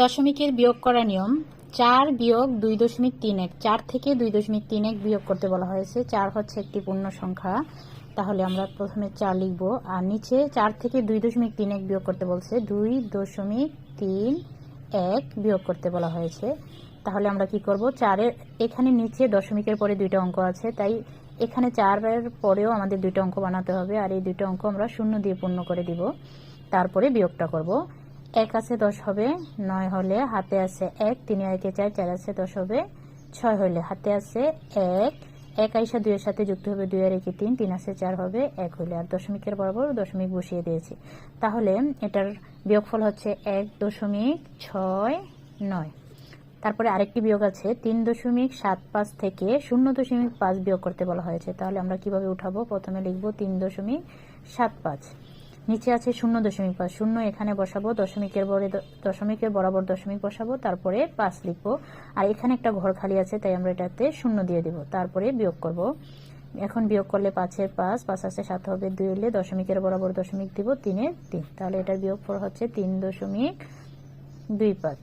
দশমিকের বিয়োগ করা নিয়ম, চার বিয়োগ দুই দশমিক তিন এক, চার থেকে দুই দশমিক তিন এক বিয়োগ করতে বলা হয়েছে। চার হচ্ছে একটি পূর্ণ সংখ্যা। তাহলে আমরা প্রথমে চার লিখব, আর নিচে চার থেকে দুই দশমিক তিন এক বিয়োগ করতে বলছে, দুই দশমিক তিন এক বিয়োগ করতে বলা হয়েছে। তাহলে আমরা কি করব? চারের, এখানে নিচে দশমিকের পরে দুইটা অঙ্ক আছে, তাই এখানে চারের পরেও আমাদের দুইটা অঙ্ক বানাতে হবে, আর এই দুইটা অঙ্ক আমরা শূন্য দিয়ে পূর্ণ করে দিব। তারপরে বিয়োগটা করব। এক আছে দশ হবে, নয় হলে হাতে আছে এক, তিন একে চার চার আছে দশ হবে, ছয় হলে হাতে আছে এক। এক আইসা দুইয়ের সাথে যুক্ত হবে দুই আর একে তিন তিন আছে চার হবে, এক হলে আর দশমিকের বরাবর দশমিক বসিয়ে দিয়েছি। তাহলে এটার বিয়োগফল হচ্ছে এক দশমিক ছয় নয়। তারপরে আরেকটি বিয়োগ আছে, তিন দশমিক সাত পাঁচ থেকে শূন্য দশমিক পাঁচ বিয়োগ করতে বলা হয়েছে। তাহলে আমরা কীভাবে উঠাবো? প্রথমে লিখব তিন দশমিক সাত পাঁচ। নিচে আছে শূন্য দশমিক পাঁচ। শূন্য এখানে বসাবো, দশমিকের বরে দশমিকের বরাবর দশমিক বসাবো, তারপরে পাঁচ লিখব। আর এখানে একটা ঘর খালি আছে, তাই আমরা এটাতে শূন্য দিয়ে দিব। তারপরে বিয়োগ করব। এখন বিয়োগ করলে পাঁচের পাঁচ পাঁচ আছে সাত হবে দুই হলে দশমিকের বরাবর দশমিক দিব তিনের তিন। তাহলে এটার বিয়োগ ফল হচ্ছে তিন দশমিক দুই পাঁচ।